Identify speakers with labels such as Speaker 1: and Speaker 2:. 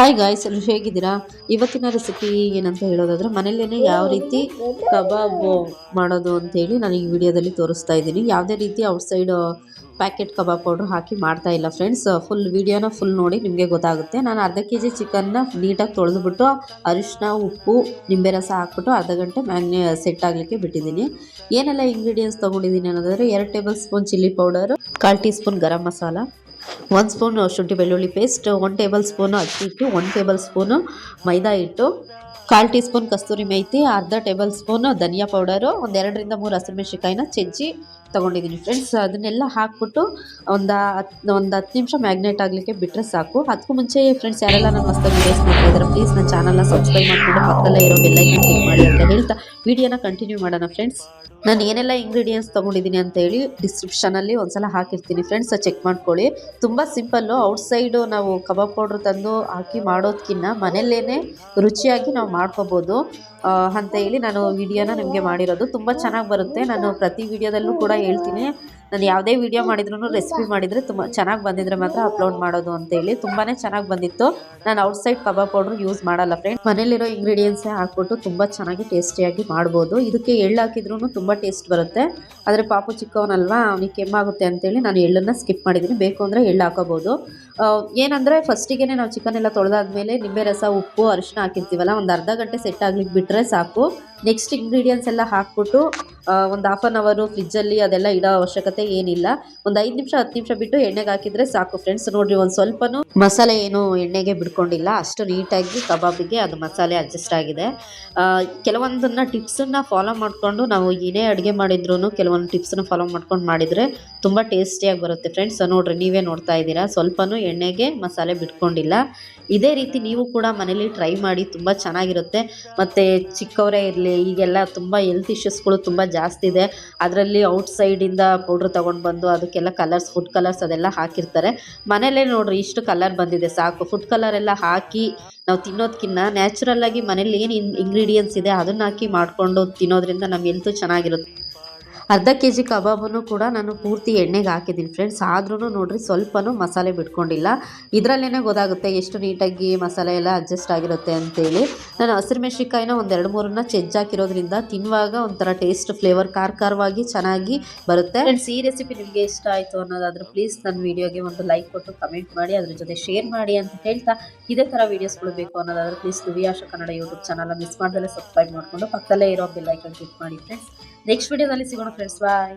Speaker 1: Hi guys ಎಲ್ಲರೂ ಹೇಗಿದ್ದೀರಾ? ಇವತ್ತಿನ ರೆಸಿಪಿ ಏನಂತ ಹೇಳೋದಾದ್ರೆ ಮನೆಯಲ್ಲೇ ಯಾವ ರೀತಿ ಕಬಾಬ್ ಮಾಡೋದು ಅಂತೇಳಿ ನಾನು ಈ ವಿಡಿಯೋದಲ್ಲಿ ತೋರಿಸ್ತಾ ಇದ್ದೀನಿ. ಯಾವುದೇ ರೀತಿ ಔಟ್ಸೈಡ್ ಪ್ಯಾಕೆಟ್ ಕಬಾಬ್ ಪೌಡ್ರ್ ಹಾಕಿ ಮಾಡ್ತಾ ಇಲ್ಲ ಫ್ರೆಂಡ್ಸ್ ಫುಲ್ ವಿಡಿಯೋನ ಫುಲ್ ನೋಡಿ ನಿಮಗೆ ಗೊತ್ತಾಗುತ್ತೆ. ನಾನು ಅರ್ಧ ಕೆ ಜಿ ಚಿಕನ್ನ ನೀಟಾಗಿ ತೊಳೆದುಬಿಟ್ಟು ಅರಿಶಿನ ಉಪ್ಪು, ನಿಂಬೆ ರಸ ಹಾಕ್ಬಿಟ್ಟು ಅರ್ಧ ಗಂಟೆ ಮ್ಯಾಗ್ನೆ ಸೆಟ್ ಆಗಲಿಕ್ಕೆ ಬಿಟ್ಟಿದ್ದೀನಿ. ಏನೆಲ್ಲ ಇಂಗ್ರೀಡಿಯೆಂಟ್ಸ್ ತೊಗೊಂಡಿದ್ದೀನಿ ಅನ್ನೋದಾದ್ರೆ, ಎರಡು ಟೇಬಲ್ ಸ್ಪೂನ್ ಚಿಲ್ಲಿ ಪೌಡರ್ ಕಾಲು ಟೀ ಸ್ಪೂನ್ ಗರಂ ಮಸಾಲ ಒಂದು ಸ್ಪೂನು ಶುಂಠಿ ಬೆಳ್ಳುಳ್ಳಿ ಪೇಸ್ಟ್ ಒನ್ ಟೇಬಲ್ ಸ್ಪೂನು ಅಕ್ಕಿ ಹಿಟ್ಟು ಒನ್ ಟೇಬಲ್ ಸ್ಪೂನು ಮೈದಾ ಹಿಟ್ಟು, ಕಾಲು ಟೀ ಸ್ಪೂನ್ ಕಸ್ತೂರಿ ಮೇಥಿ ಅರ್ಧ ಟೇಬಲ್ ಸ್ಪೂನು ಧನಿಯಾ ಪೌಡರು ಒಂದೆರಡರಿಂದ ಮೂರು ಹಸಿಮೆಣ್ಸಿಕಾಯಿನ ಚೆಜ್ಜಿ ತೊಗೊಂಡಿದ್ದೀನಿ ಫ್ರೆಂಡ್ಸ್ ಅದನ್ನೆಲ್ಲ ಹಾಕ್ಬಿಟ್ಟು ಒಂದು ಹತ್ತು ಒಂದು ಹತ್ತು ನಿಮಿಷ ಮ್ಯಾಗ್ನೇಟ್ ಆಗಲಿಕ್ಕೆ ಬಿಟ್ಟರೆ ಸಾಕು. ಅದಕ್ಕೂ ಮುಂಚೆ ಫ್ರೆಂಡ್ಸ್ ಯಾರೆಲ್ಲ ನನ್ನ ಮಸ್ತಾಗಿ ವೀಡಿಯೋಸ್ ನೋಡ್ತಾ ಇದ್ದಾರೆ ಪ್ಲೀಸ್ ನನ್ನ ಚಾನಲ್ನ ಸಬ್ಸ್ಕ್ರೈಬ್ ಮಾಡಿಕೊಂಡು ಪಕ್ಕದಲ್ಲೇ ಇರೋ ಬೆಲ್ಲೈಕನ್ ಕ್ಲಿಕ್ ಮಾಡಿ ಅಂತ ಹೇಳ್ತಾ ವೀಡಿಯೋನ ಕಂಟಿನ್ಯೂ ಮಾಡೋಣ ಫ್ರೆಂಡ್ಸ್ ನಾನು ಏನೆಲ್ಲ ಇಂಗ್ರೀಡಿಯೆಂಟ್ಸ್ ತೊಗೊಂಡಿದ್ದೀನಿ ಅಂತ ಹೇಳಿ ಡಿಸ್ಕ್ರಿಪ್ಷನಲ್ಲಿ ಒಂದ್ಸಲ ಹಾಕಿರ್ತೀನಿ ಫ್ರೆಂಡ್ಸ್ ಚೆಕ್ ಮಾಡ್ಕೊಳ್ಳಿ. ತುಂಬ ಸಿಂಪಲ್ಲು. ಔಟ್ಸೈಡು ನಾವು ಕಬಾಬ್ ಪೌಡ್ರ್ ತಂದು ಹಾಕಿ ಮಾಡೋದಕ್ಕಿಂತ ಮನೆಯಲ್ಲೇ ರುಚಿಯಾಗಿ ನಾವು ಮಾಡ್ಕೋಬೋದು. ಅಂತ ಹೇಳಿ ನಾನು ವಿಡಿಯೋನ ನಿಮಗೆ ಮಾಡಿರೋದು. ತುಂಬ ಚೆನ್ನಾಗಿ ಬರುತ್ತೆ. ನಾನು ಪ್ರತಿ ವಿಡಿಯೋದಲ್ಲೂ ಕೂಡ ಹೇಳ್ತೀನಿ. ನಾನು ಯಾವುದೇ ವಿಡಿಯೋ ಮಾಡಿದ್ರು ರೆಸಿಪಿ ಮಾಡಿದರೆ ತುಂಬ ಚೆನ್ನಾಗಿ ಬಂದಿದ್ರೆ ಮಾತ್ರ ಅಪ್ಲೋಡ್ ಮಾಡೋದು ಅಂತೇಳಿ ತುಂಬಾ ಚೆನ್ನಾಗಿ ಬಂದಿತ್ತು. ನಾನು ಔಟ್ಸೈಡ್ ಕಬಾಬ್ ಪೌಡ್ರ್ ಯೂಸ್ ಮಾಡಲ್ಲ ಫ್ರೆಂಡ್ ಮನೇಲಿರೋ ಇಂಗ್ರೀಡಿಯೆಂಟ್ಸೇ ಹಾಕ್ಬಿಟ್ಟು ತುಂಬ ಚೆನ್ನಾಗಿ ಟೇಸ್ಟಿಯಾಗಿ ಮಾಡ್ಬೋದು. ಇದಕ್ಕೆ ಎಳ್ಳು ಹಾಕಿದ್ರೂ ತುಂಬ ಟೇಸ್ಟ್ ಬರುತ್ತೆ. ಆದರೆ ಪಾಪು ಚಿಕ್ಕವನಲ್ವಾ, ಅವನಿಗೆ ಕೆಮ್ಮಾಗುತ್ತೆ ಅಂತೇಳಿ ನಾನು ಎಳ್ಳನ್ನು ಸ್ಕಿಪ್ ಮಾಡಿದ್ದೀನಿ ಬೇಕು ಅಂದರೆ ಎಳ್ಳು ಹಾಕೋಬೋದು. ಏನಂದರೆ ಫಸ್ಟಿಗೆ ನಾವು ಚಿಕನ್ ಎಲ್ಲ ತೊಳೆದಾದ್ಮೇಲೆ ನಿಂಬೆ ರಸ, ಉಪ್ಪು ಅರಿಶಿನ ಹಾಕಿರ್ತೀವಲ್ಲ, ಒಂದು ಅರ್ಧ ಗಂಟೆ ಸೆಟ್ ಆಗಲಿಕ್ಕೆ ಬಿಟ್ಟರೆ ಸಾಕು. ನೆಕ್ಸ್ಟ್ ಇಂಗ್ರೀಡಿಯೆಂಟ್ಸ್ ಎಲ್ಲ ಹಾಕ್ಬಿಟ್ಟು ಒಂದು ಹಾಫ್ ಆನ್ ಅವರು ಫ್ರಿಜ್ಜಲ್ಲಿ ಅದೆಲ್ಲ ಇಡೋ ಅವಶ್ಯಕತೆ ಏನಿಲ್ಲ. ಒಂದು ಐದು ನಿಮಿಷ, ಹತ್ತು ನಿಮಿಷ ಬಿಟ್ಟು ಎಣ್ಣೆಗೆ ಹಾಕಿದರೆ ಸಾಕು ಫ್ರೆಂಡ್ಸ್ ನೋಡಿರಿ, ಒಂದು ಸ್ವಲ್ಪನೂ ಮಸಾಲೆ ಏನು ಎಣ್ಣೆಗೆ ಬಿಡ್ಕೊಂಡಿಲ್ಲ. ಅಷ್ಟು ನೀಟಾಗಿ ಕಬಾಬಿಗೆ ಅದು ಮಸಾಲೆ ಅಡ್ಜಸ್ಟ್ ಆಗಿದೆ. ಕೆಲವೊಂದನ್ನು ಟಿಪ್ಸನ್ನ ಫಾಲೋ ಮಾಡಿಕೊಂಡು ನಾವು ಏನೇ ಅಡುಗೆ ಮಾಡಿದ್ರು ಕೆಲವೊಂದು ಟಿಪ್ಸನ್ನ ಫಾಲೋ ಮಾಡ್ಕೊಂಡು ಮಾಡಿದರೆ ತುಂಬ ಟೇಸ್ಟಿಯಾಗಿ ಬರುತ್ತೆ ಫ್ರೆಂಡ್ಸ್ ನೋಡಿರಿ, ನೀವೇ ನೋಡ್ತಾ ಇದ್ದೀರಾ. ಸ್ವಲ್ಪನೂ ಎಣ್ಣೆಗೆ ಮಸಾಲೆ ಬಿಟ್ಕೊಂಡಿಲ್ಲ. ಇದೇ ರೀತಿ ನೀವು ಕೂಡ ಮನೇಲಿ ಟ್ರೈ ಮಾಡಿ ತುಂಬ ಚೆನ್ನಾಗಿರುತ್ತೆ. ಮತ್ತು ಚಿಕ್ಕವರೇ ಇರಲಿ, ಈಗೆಲ್ಲ ತುಂಬ ಹೆಲ್ತ್ ಇಶ್ಯೂಸ್ಗಳು ತುಂಬ ಜಾಸ್ತಿ ಇದೆ. ಅದರಲ್ಲಿ ಔಟ್ಸೈಡಿಂದ ಪೌಡ್ರ್ ತೊಗೊಂಡು ಬಂದು ಅದಕ್ಕೆಲ್ಲ ಕಲರ್ಸ್ ಫುಡ್ ಕಲರ್ಸ್ ಅದೆಲ್ಲ ಹಾಕಿರ್ತಾರೆ. ಮನೇಲೇ ನೋಡ್ರಿ ಇಷ್ಟು ಕಲರ್ ಬಂದಿದೆ ಸಾಕು. ಫುಡ್ ಕಲರ್ ಎಲ್ಲ ಹಾಕಿ ನಾವು ತಿನ್ನೋದಕ್ಕಿಂತ ನ್ಯಾಚುರಲ್ ಆಗಿ ಮನೇಲಿ ಏನು ಇಂಗ್ರೀಡಿಯೆಂಟ್ಸ್ ಇದೆ ಅದನ್ನ ಹಾಕಿ ಮಾಡಿಕೊಂಡು ತಿನ್ನೋದ್ರಿಂದ ನಮ್ಮ ಹೆಲ್ತು ಚೆನ್ನಾಗಿರುತ್ತೆ. ಅರ್ಧ ಕೆ ಜಿ ಕಬಾಬನ್ನು ಕೂಡ ನಾನು ಪೂರ್ತಿ ಎಣ್ಣೆಗೆ ಹಾಕಿದ್ದೀನಿ ಫ್ರೆಂಡ್ಸ್ ಆದ್ರೂ ನೋಡಿರಿ ಸ್ವಲ್ಪನೂ ಮಸಾಲೆ ಬಿಟ್ಕೊಂಡಿಲ್ಲ. ಇದರಲ್ಲೇ ಗೊತ್ತಾಗುತ್ತೆ ಎಷ್ಟು ನೀಟಾಗಿ ಮಸಾಲೆ ಎಲ್ಲ ಅಡ್ಜಸ್ಟ್ ಆಗಿರುತ್ತೆ ಅಂತೇಳಿ. ನಾನು ಹಸಿರು ಮೆಣಸಿಕಾಯಿನ ಒಂದೆರಡು ಮೂರನ್ನ ಚೆಜ್ಜಾಕಿರೋದ್ರಿಂದ ತಿನ್ನುವಾಗ ಒಂಥರ ಟೇಸ್ಟ್ ಫ್ಲೇವರ್ ಖಾರ ಖಾರವಾಗಿ ಚೆನ್ನಾಗಿ ಬರುತ್ತೆ. ಫ್ರೆಂಡ್ಸ್ ಈ ರೆಸಿಪಿ ನಿಮಗೆ ಇಷ್ಟ ಆಯಿತು ಅನ್ನೋದಾದ್ರೆ ಪ್ಲೀಸ್ ನನ್ನ ವಿಡಿಯೋಗೆ ಒಂದು ಲೈಕ್ ಕೊಟ್ಟು ಕಮೆಂಟ್ ಮಾಡಿ, ಅದ್ರ ಜೊತೆ ಶೇರ್ ಮಾಡಿ ಅಂತ ಹೇಳ್ತಾ ಇದೇ ಥರ ವೀಡಿಯೋಸ್ಗಳು ಬೇಕು ಅನ್ನೋದಾದ್ರೆ ಪ್ಲೀಸ್ ದುವಿಯಾಶ ಕನ್ನಡ ಯೂಟ್ಯೂಬ್ ಚಾನಲ್ನ ಮಿಸ್ ಮಾಡ್ದಲ್ಲೇ ಸಬ್ಸ್ಕ್ರೈಬ್ ಮಾಡಿಕೊಂಡು ಪಕ್ಕದಲ್ಲೇ ಇರೋ ಬೆಲ್ ಐಕನ್ ಕ್ಲಿಕ್ ಮಾಡಿ ಫ್ರೆಂಡ್ಸ್ ನೆಕ್ಸ್ಟ್ ವೀಡಿಯೋದಲ್ಲಿ ಸಿಗೋಣ ಫ್ರೆಂಡ್ಸ್ ಬಾಯ್